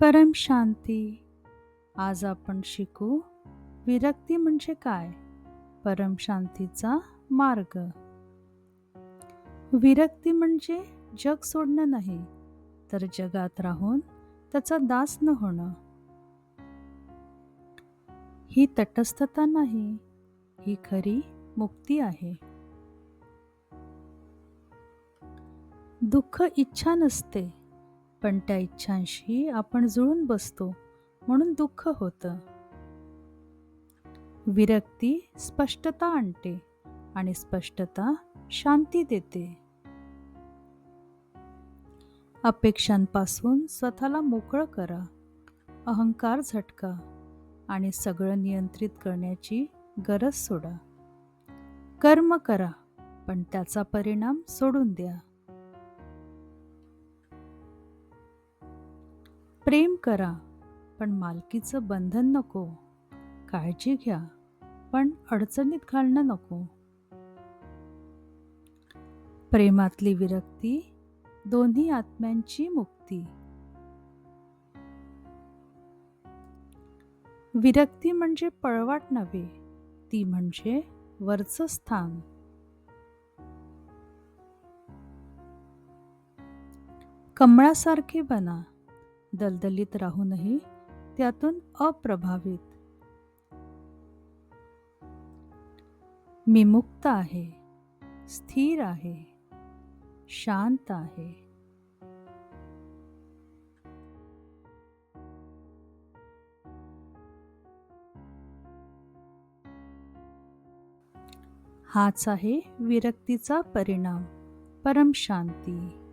परम शांती. आज आपण शिकू विरक्ती म्हणजे काय? परम शांतीचा मार्ग. विरक्ती म्हणजे जग सोडणं नाही तर जगात राहून त्याचा दास न होणं. ही तटस्थता नाही ही खरी मुक्ती आहे. दुःख इच्छा नसते पण त्या इच्छांशी आपण जुळून बसतो म्हणून दुःख होतं. विरक्ती स्पष्टता आणते आणि स्पष्टता शांती देते. अपेक्षांपासून स्वतःला मोकळं करा. अहंकार झटका आणि सगळं नियंत्रित करण्याची गरज सोडा. कर्म करा पण त्याचा परिणाम सोडून द्या. प्रेम करा पण मालकीचं बंधन नको. काळजी घ्या पण अडचणीत घालणं नको. प्रेमातली विरक्ती दोन्ही आत्म्यांची मुक्ती. विरक्ती म्हणजे पळवाट नव्हे ती म्हणजे वरचं स्थान. कमळासारखे बना दलदलीत राहूनही त्यातून अप्रभावित. मी मुक्त आहे स्थिर आहे शांत आहे. हाच आहे विरक्तीचा परिणाम परमशांती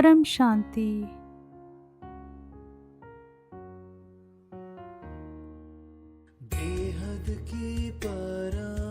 परम शांती. बेहद की परम